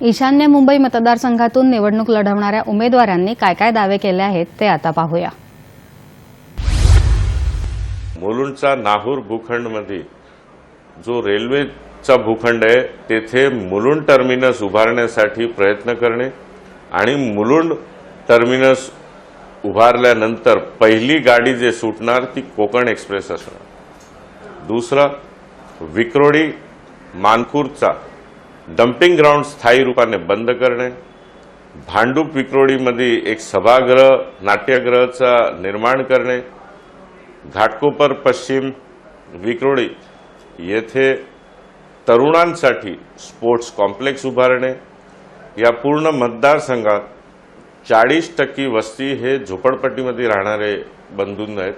ईशान्य मुंबई मतदारसंघातून निवडणूक लढवणाऱ्या उमेदवारांनी काय काय दावे केले आहेत ते आता पाहूया. मुलुंडचा नाहूर भूखंडमध्ये जो रेल्वेचा भूखंड आहे तेथे मुलुंड टर्मिनस उभारण्यासाठी प्रयत्न करणे आणि मुलुंड टर्मिनस उभारल्यानंतर पहिली गाडी जे सुटणार ती कोकण एक्सप्रेस असणार. दुसरं विक्रोडी मानखूरचा डम्पिंग ग्राउंड स्थायी रूपाने बंद करणे भांडूप विक्रोडीमध्ये एक सभागृह नाट्यगृहचा निर्माण करणे घाटकोपर पश्चिम विक्रोळी येथे तरुणांसाठी स्पोर्ट्स कॉम्प्लेक्स उभारणे या पूर्ण मतदारसंघात चाळीस टक्के वस्ती हे झोपडपट्टीमध्ये राहणारे बंधूंना आहेत.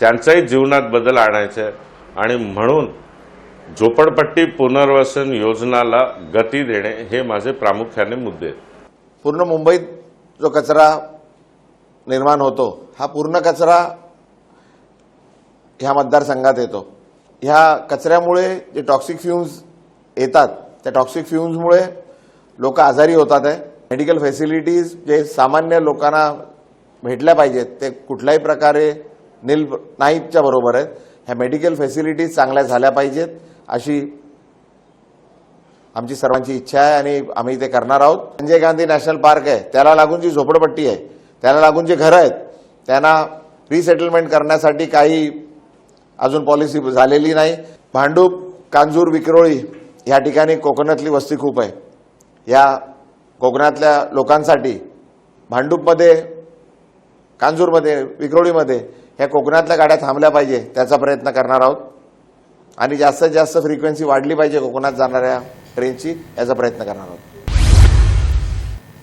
त्यांचाही जीवनात बदल आणायचा आहे आणि म्हणून झोपडपट्टी पुनर्वसन योजनाला गती देणे हे माझे प्रामुख्याने मुद्दे पूर्ण मुंबईत जो कचरा निर्माण होतो हा पूर्ण कचरा ह्या मतदारसंघात येतो. ह्या कचऱ्यामुळे जे टॉक्सिक फ्युम्स येतात त्या टॉक्सिक फ्युम्समुळे लोक आजारी होतात आहे. मेडिकल फॅसिलिटीज जे सामान्य लोकांना भेटल्या पाहिजेत ते कुठल्याही प्रकारे निल नाहीच्या बरोबर आहेत. ह्या मेडिकल फॅसिलिटीज चांगल्या झाल्या पाहिजेत. अशी आमची सर्वांची इच्छा आहे आणि आम्ही ते करणार आहोत. संजय गांधी नॅशनल पार्क आहे. त्याला लागून जी झोपडपट्टी आहे त्याला लागून जे घरं आहेत त्यांना रिसेटलमेंट करण्यासाठी काही अजून पॉलिसी झालेली नाही. भांडूप कांजूर विक्रोळी या ठिकाणी कोकणातली वस्ती खूप आहे. या कोकणातल्या लोकांसाठी भांडूपमध्ये कांजूरमध्ये विक्रोळीमध्ये ह्या कोकणातल्या गाड्या थांबल्या पाहिजे त्याचा प्रयत्न करणार आहोत. आणि जास्तीत जास्त फ्रिक्वेन्सी वाढली पाहिजे कोकणात जाणाऱ्या ट्रेनची याचा प्रयत्न करणार आहोत.